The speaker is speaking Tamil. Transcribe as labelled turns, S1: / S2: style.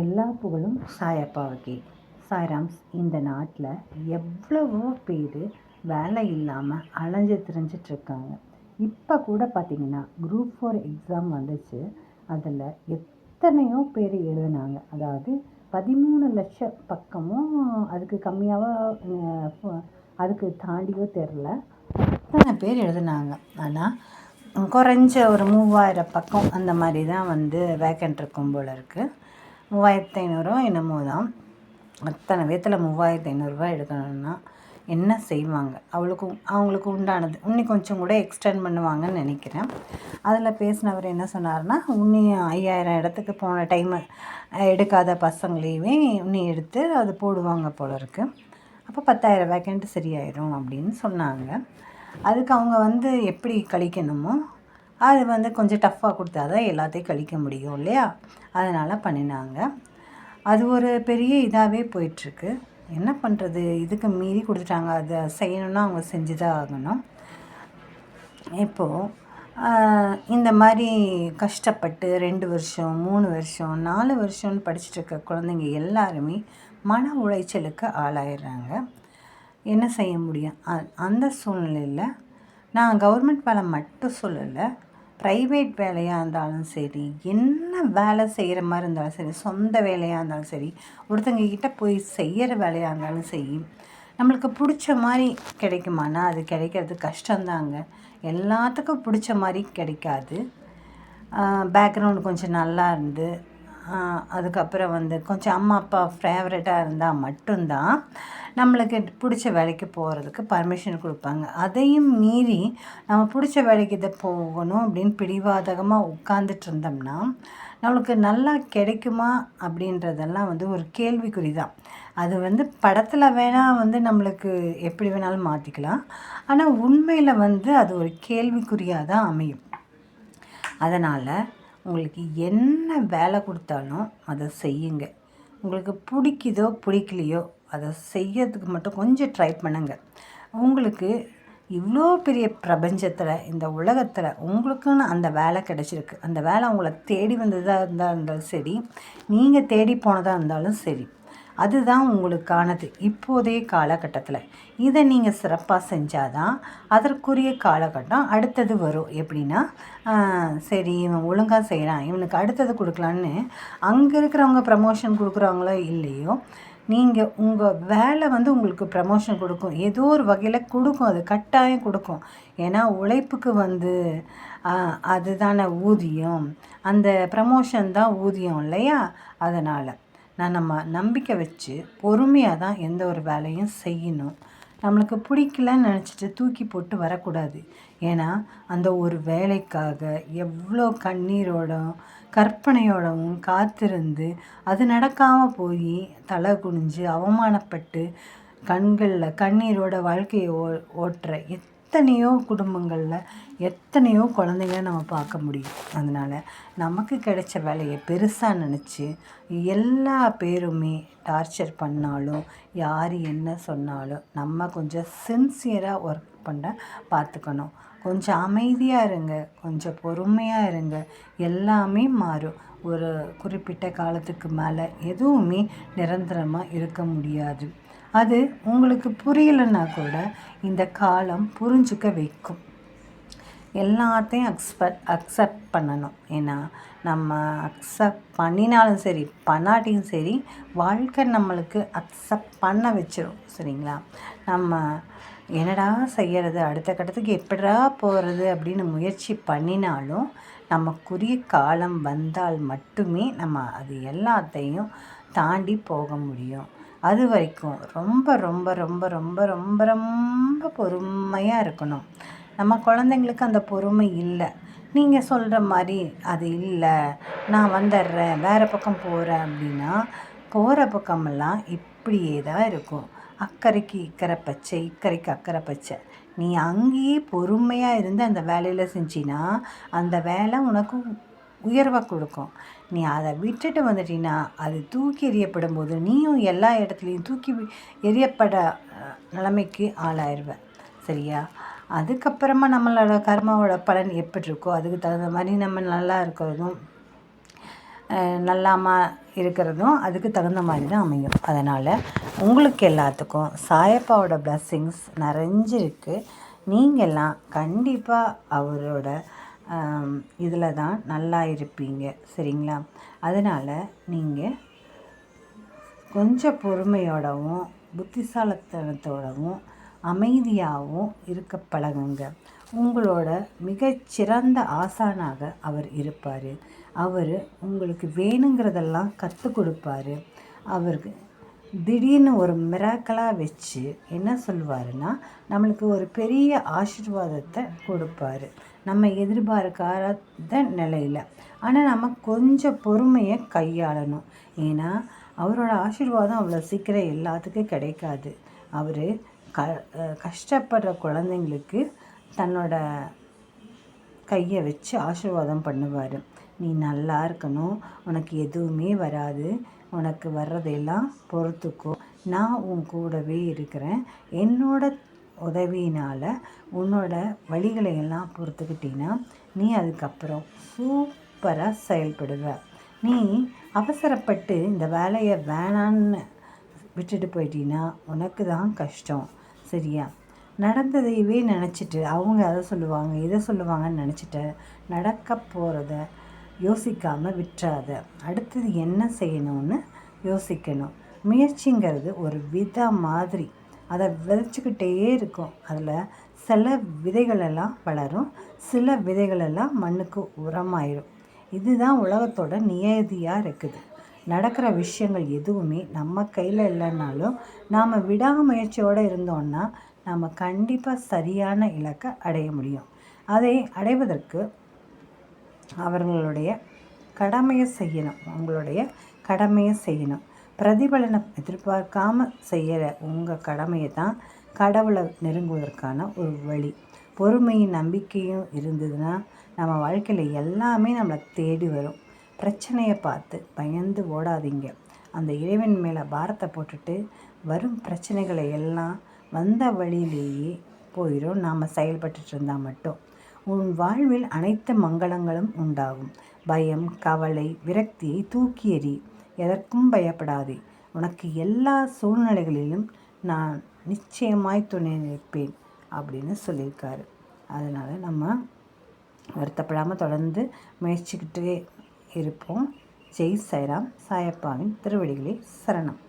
S1: எல்லா புகழும் சாயப்பாவுக்கே சாய்ராம்ஸ் இந்த நாட்டில் எவ்வளவோ பேர் வேலை இல்லாமல் அலைஞ்சு திரிஞ்சிட்ருக்காங்க இப்போ கூட பார்த்திங்கன்னா குரூப் ஃபோர் எக்ஸாம் வந்துச்சு. அதில் எத்தனையோ பேர் எழுதினாங்க. அதாவது பதிமூணு லட்சம் பக்கமும் அதுக்கு கம்மியாவோ அதுக்கு தாண்டியோ தெரில. அத்தனை பேர் எழுதினாங்க. ஆனால் குறைஞ்ச ஒரு மூவாயிரம் பக்கம் அந்த மாதிரி தான் வந்து வேக்கண்ட் இருக்கும் போல் இருக்குது மூவாயிரத்து ஐநூறுரூவா என்னமோ தான். அத்தனை பேத்தில் மூவாயிரத்து ஐநூறுரூவா எடுக்கணும்னா என்ன செய்வாங்க? அவளுக்கு அவங்களுக்கு உண்டானது. உன்னி கொஞ்சம் கூட எக்ஸ்டெண்ட் பண்ணுவாங்கன்னு நினைக்கிறேன். அதில் பேசினவர் என்ன சொன்னார்னா உன்னி ஐயாயிரம் இடத்துக்கு போன டைமு எடுக்காத பசங்களையுமே உன்னி எடுத்து அது போடுவாங்க போல இருக்குது அப்போ பத்தாயிரம் வேக்கண்ட்டு சரியாயிடும் அப்படின்னு சொன்னாங்க. அதுக்கு அவங்க வந்து எப்படி கழிக்கணுமோ அது வந்து கொஞ்சம் டஃப்பாக கொடுத்தா தான் எல்லாத்தையும் கழிக்க முடியும் இல்லையா? அதனால் பண்ணினாங்க. அது ஒரு பெரிய இதாகவே போயிட்டுருக்கு. என்ன பண்ணுறது இதுக்கு மீறி கொடுத்துட்டாங்க. அதை செய்யணுன்னா அவங்க செஞ்சு தான் ஆகணும் இப்போது இந்த மாதிரி கஷ்டப்பட்டு ரெண்டு வருஷம் மூணு வருஷம் நாலு வருஷம்னு படிச்சுட்டு இருக்க குழந்தைங்க எல்லாருமே மன உளைச்சலுக்கு ஆளாயிடுறாங்க. என்ன செய்ய முடியும்? அந்த சூழ்நிலையில் நான் கவர்மெண்ட் வேலை மட்டும் சொல்லலை ப்ரைவேட் வேலையாக இருந்தாலும் சரி என்ன வேலை செய்கிற மாதிரி இருந்தாலும் சரி சொந்த வேலையாக இருந்தாலும் சரி ஒருத்தங்க கிட்டே போய் செய்கிற வேலையாக இருந்தாலும் சரி நம்மளுக்கு பிடிச்ச மாதிரி கிடைக்குமானா அது கிடைக்கிறது கஷ்டம்தாங்க. எல்லாத்துக்கும் பிடிச்ச மாதிரி கிடைக்காது. பேக்ரவுண்ட் கொஞ்சம் நல்லா இருந்து அதுக்கப்புறம் வந்து கொஞ்சம் அம்மா அப்பா ஃபேவரட்டாக இருந்தால் மட்டும்தான் நம்மளுக்கு பிடிச்ச வேலைக்கு போகிறதுக்கு பர்மிஷன் கொடுப்பாங்க. அதையும் மீறி நம்ம பிடிச்ச வேலைக்கு இதை போகணும் அப்படின்னு பிடிவாதகமாக உட்காந்துட்டு இருந்தோம்னா நம்மளுக்கு நல்லா கிடைக்குமா அப்படின்றதெல்லாம் வந்து ஒரு கேள்விக்குறி தான் அது வந்து படத்தில் வேணால் வந்து நம்மளுக்கு எப்படி வேணாலும் மாற்றிக்கலாம் ஆனால் உண்மையில் வந்து அது ஒரு கேள்விக்குறியாக தான் அமையும். அதனால் உங்களுக்கு என்ன வேலை கொடுத்தாலும் அதை செய்யுங்க. உங்களுக்கு பிடிக்குதோ பிடிக்கலையோ அதை செய்யறதுக்கு மட்டும் கொஞ்சம் ட்ரை பண்ணுங்கள் உங்களுக்கு இவ்வளோ பெரிய பிரபஞ்சத்தில் இந்த உலகத்தில் உங்களுக்குன்னு அந்த வேலை கிடச்சிருக்கு. அந்த வேலை உங்களை தேடி வந்ததாக இருந்தால் இருந்தாலும் சரி நீங்கள் தேடி போனதாக இருந்தாலும் சரி அதுதான் உங்களுக்கானது இப்போதைய காலகட்டத்தில். இதை நீங்கள் சிறப்பாக செஞ்சால் தான் அதற்குரிய காலகட்டம் அடுத்தது வரும். எப்படின்னா சரி இவன் ஒழுங்காக செய்கிறான் இவனுக்கு அடுத்தது கொடுக்கலான்னு அங்கே இருக்கிறவங்க ப்ரமோஷன் கொடுக்குறாங்களோ இல்லையோ நீங்கள் உங்கள் வேலை வந்து உங்களுக்கு ப்ரமோஷன் கொடுக்கும். ஏதோ ஒரு வகையில் கொடுக்கும் அது கட்டாயம் கொடுக்கும். ஏன்னா உழைப்புக்கு வந்து அதுதான ஊதியம். அந்த ப்ரமோஷன் தான் ஊதியம் இல்லையா? அதனால். நான் நம்ம நம்பிக்கை வச்சு பொறுமையாக தான் எந்த ஒரு வேலையும் செய்யணும். நம்மளுக்கு பிடிக்கலன்னு நினச்சிட்டு தூக்கி போட்டு வரக்கூடாது. ஏன்னா அந்த ஒரு வேலைக்காக எவ்வளோ கண்ணீரோடும் கற்பனையோடவும் காத்திருந்து அது நடக்காமல் போய் தலை குனிஞ்சு அவமானப்பட்டு கண்களில் கண்ணீரோட வாழ்க்கையை ஓ ஓட்டுற எத்தனையோ குடும்பங்களில் எத்தனையோ குழந்தைங்கள நம்ம பார்க்க முடியும். அதனால் நமக்கு கிடைச்ச வேலையை பெருசாக நினச்சி எல்லா பேருமே டார்ச்சர் பண்ணாலும் யார் என்ன சொன்னாலும் நம்ம கொஞ்சம் சின்சியராக ஒர்க் பண்ண பார்த்துக்கணும். கொஞ்சம் அமைதியாக இருங்க கொஞ்சம் பொறுமையாக இருங்க. எல்லாமே மாறும். ஒரு குறிப்பிட்ட காலத்துக்கு மேலே எதுவுமே நிரந்தரமாக இருக்க முடியாது. அது உங்களுக்கு புரியலைன்னா கூட இந்த காலம் புரிஞ்சுக்க வைக்கும். எல்லாத்தையும் அக்ஸ்பெக்ட் அக்செப்ட் பண்ணணும். ஏன்னா நம்ம அக்செப்ட் பண்ணினாலும் சரி பண்ணாட்டியும் சரி வாழ்க்கை நம்மளுக்கு அக்செப்ட் பண்ண வச்சிடும் சரிங்களா? நம்ம என்னடா செய்கிறது அடுத்த கட்டத்துக்கு எப்படா போகிறது அப்படின்னு முயற்சி பண்ணினாலும் நமக்குரிய காலம் வந்தால் மட்டுமே நம்ம அது எல்லாத்தையும் தாண்டி போக முடியும். அது வரைக்கும் ரொம்ப ரொம்ப ரொம்ப ரொம்ப ரொம்ப ரொம்ப பொறுமையாக இருக்கணும். நம்ம குழந்தைங்களுக்கு அந்த பொறுமை இல்லை. நீங்கள் சொல்கிற மாதிரி அது இல்லை. நான் வந்துடுறேன் வேறு பக்கம் போகிறேன் அப்படின்னா போகிற பக்கமெல்லாம் இப்படியே தான் இருக்கும். அக்கறைக்கு இக்கரை பச்சை இக்கரைக்கு அக்கறை பச்சை. நீ அங்கேயே பொறுமையாக இருந்து அந்த வேலையில் செஞ்சினா அந்த வேலை உனக்கு உயர்வை கொடுக்கும். நீ அதை விட்டுட்டு வந்துட்டீன்னா அது தூக்கி எறியப்படும் போது நீயும் எல்லா இடத்துலையும் தூக்கி எறியப்பட நிலைமைக்கு ஆளாயிருவ. சரியா? அதுக்கப்புறமா நம்மளோட கர்மாவோட பலன் எப்படி இருக்கோ அதுக்கு தகுந்த மாதிரி நம்ம நல்லா இருக்கிறதும் நல்லாமல் இருக்கிறதும் அதுக்கு தகுந்த மாதிரி தான் அமையும். அதனால் உங்களுக்கு எல்லாத்துக்கும் சாயப்பாவோட பிளஸ்ஸிங்ஸ் நிறைஞ்சிருக்கு. நீங்கள்லாம் கண்டிப்பாக அவரோட இதில் தான் நல்லா இருப்பீங்க. சரிங்களா? அதனால் நீங்கள் கொஞ்சம் பொறுமையோடவும் புத்திசாலித்தனத்தோடவும் அமைதியாகவும் இருக்க பழகுங்க. உங்களோட மிகச்சிறந்த ஆசானாக அவர் இருப்பார். அவர் உங்களுக்கு வேணுங்கிறதெல்லாம் கற்றுக் கொடுப்பாரு. அவருக்கு திடீர்னு ஒரு மிராக்கலாக வச்சு என்ன சொல்லுவாருன்னா நம்மளுக்கு ஒரு பெரிய ஆசிர்வாதத்தை கொடுப்பாரு. நம்ம எதிர்பார்க்காத நிலையில். ஆனால் நம்ம கொஞ்சம் பொறுமையை கையாளணும். ஏன்னா அவரோட ஆசிர்வாதம் அவ்வளோ சீக்கிரம் எல்லாத்துக்கும் கிடைக்காது. அவர் க கஷ்டப்படுற குழந்தைங்களுக்கு தன்னோட கையை வச்சு ஆசீர்வாதம் பண்ணுவார். நீ நல்லா இருக்கணும். உனக்கு எதுவுமே வராது. உனக்கு வர்றதெல்லாம் பொறுத்துக்கோ. நான் உன் கூடவே இருக்கிறேன். என்னோட உதவியினால் உன்னோட வழிகளை எல்லாம் பொறுத்துக்கிட்டீங்கன்னா நீ அதுக்கப்புறம் சூப்பராக செயல்படுவ. நீ அவசரப்பட்டு இந்த வேலையை வேணான்னு விட்டுட்டு போயிட்டீங்கன்னா உனக்கு தான் கஷ்டம். சரியா? நடந்ததையவே நினச்சிட்டு அவங்க அதை சொல்லுவாங்க இதை சொல்லுவாங்கன்னு நினச்சிட்டு நடக்க போகிறத யோசிக்காமல் விட்டுறாத. அடுத்தது என்ன செய்யணும்னு யோசிக்கணும். முயற்சிங்கிறது ஒரு வித மாதிரி. அதை விதைச்சிக்கிட்டே இருக்கும். அதில் சில விதைகளெல்லாம் வளரும். சில விதைகளெல்லாம் மண்ணுக்கு உரமாயிரும். இதுதான் உலகத்தோட நியதியாக இருக்குது. நடக்கிற விஷயங்கள் எதுவுமே நம்ம கையில் இல்லைன்னாலும் நாம் விடாமுயற்சியோடு இருந்தோன்னா நாம் கண்டிப்பாக சரியான இலக்கை அடைய முடியும். அதை அடைவதற்கு அவர்களுடைய கடமையை செய்யணும். உங்களுடைய கடமையை செய்யணும். பிரதிபலனை எதிர்பார்க்காம செய்கிற உங்கள் கடமையை தான் கடவுளை நெருங்குவதற்கான ஒரு வழி. பொறுமையும் நம்பிக்கையும் இருந்ததுன்னா நம்ம வாழ்க்கையில் எல்லாமே நம்மளை தேடி வரும். பிரச்சனையை பார்த்து பயந்து ஓடாதீங்க. அந்த இறைவன் மேலே பாரத்தை போட்டுட்டு வரும் பிரச்சனைகளை எல்லாம் வந்த வழியிலேயே போயிடும் நாம் செயல்பட்டு இருந்தால் மட்டும். உன் வாழ்வில் அனைத்து மங்களங்களும் உண்டாகும். பயம் கவலை விரக்தியை தூக்கி எறி எதற்கும் பயப்படாதே. உனக்கு எல்லா சூழ்நிலைகளிலும் நான் நிச்சயமாய் துணை நிற்பேன் அப்படின்னு சொல்லியிருக்காரு. அதனால் நம்ம வருத்தப்படாமல் தொடர்ந்து முயற்சிக்கிட்டே இருப்போம். ஜெய் சாய்ராம் சாயப்பாவின் திருவடிகளே சரணம்.